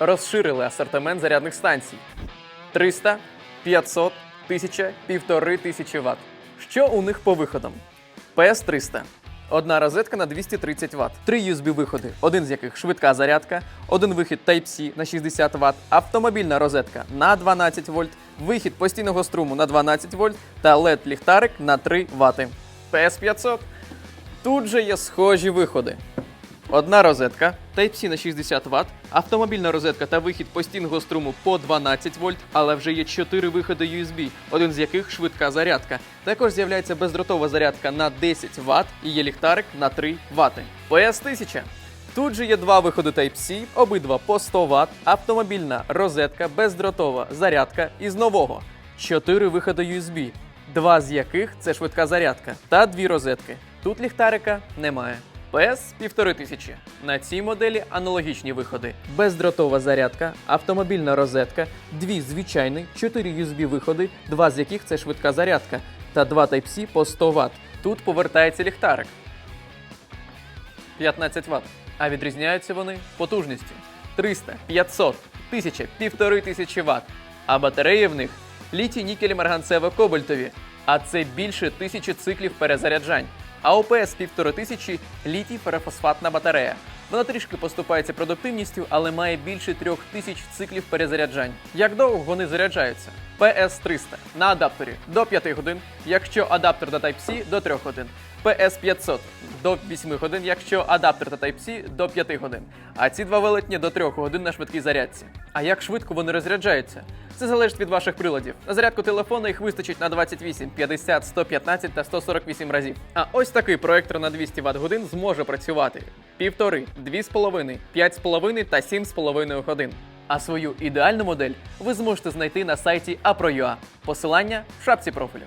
розширили асортимент зарядних станцій. 300, 500, 1000, 1500 Вт. Що у них по виходам? PS300. Одна розетка на 230 Вт. Три USB-виходи, один з яких швидка зарядка, один вихід Type-C на 60 Вт, автомобільна розетка на 12 вольт, вихід постійного струму на 12 вольт та LED-ліхтарик на 3 Вт. PS500. Тут же є схожі виходи. Одна розетка Type-C на 60 Вт, автомобільна розетка та вихід постійного струму по 12 вольт, але вже є 4 виходи USB, один з яких швидка зарядка. Також з'являється бездротова зарядка на 10 Вт і є ліхтарик на 3 Вт. PS 1000. Тут же є два виходи Type-C, обидва по 100 Вт, автомобільна розетка, бездротова зарядка із нового. 4 виходи USB, два з яких це швидка зарядка, та дві розетки. Тут ліхтарика немає. PS 1500. На цій моделі аналогічні виходи: бездротова зарядка, автомобільна розетка, дві звичайні, 4 USB виходи, два з яких це швидка зарядка, та два Type-C по 100 Вт. Тут повертається ліхтарик. 15 Вт. А відрізняються вони потужністю 300, 500, 1000, 1500 Вт. А батареї в них літій нікель марганцево кобальтові, а це більше 1000 циклів перезаряджань. А у PS 1500 літій перефосфатна батарея. Вона трішки поступається продуктивністю, але має більше 3000 циклів перезаряджань. Як довго вони заряджаються? PS 300 на адапторі до 5 годин, якщо адаптер до Type-C до 3 годин. PS 500 до 8 годин, якщо адаптер та Type-C до 5 годин. А ці два велетні до 3 годин на швидкій зарядці. А як швидко вони розряджаються? Це залежить від ваших приладів. На зарядку телефона їх вистачить на 28, 50, 115 та 148 разів. А ось такий проектор на 200 Вт годин зможе працювати півтори, 2,5, 5,5 та 7,5 годин. А свою ідеальну модель ви зможете знайти на сайті Apro.ua. Посилання в шапці профілю.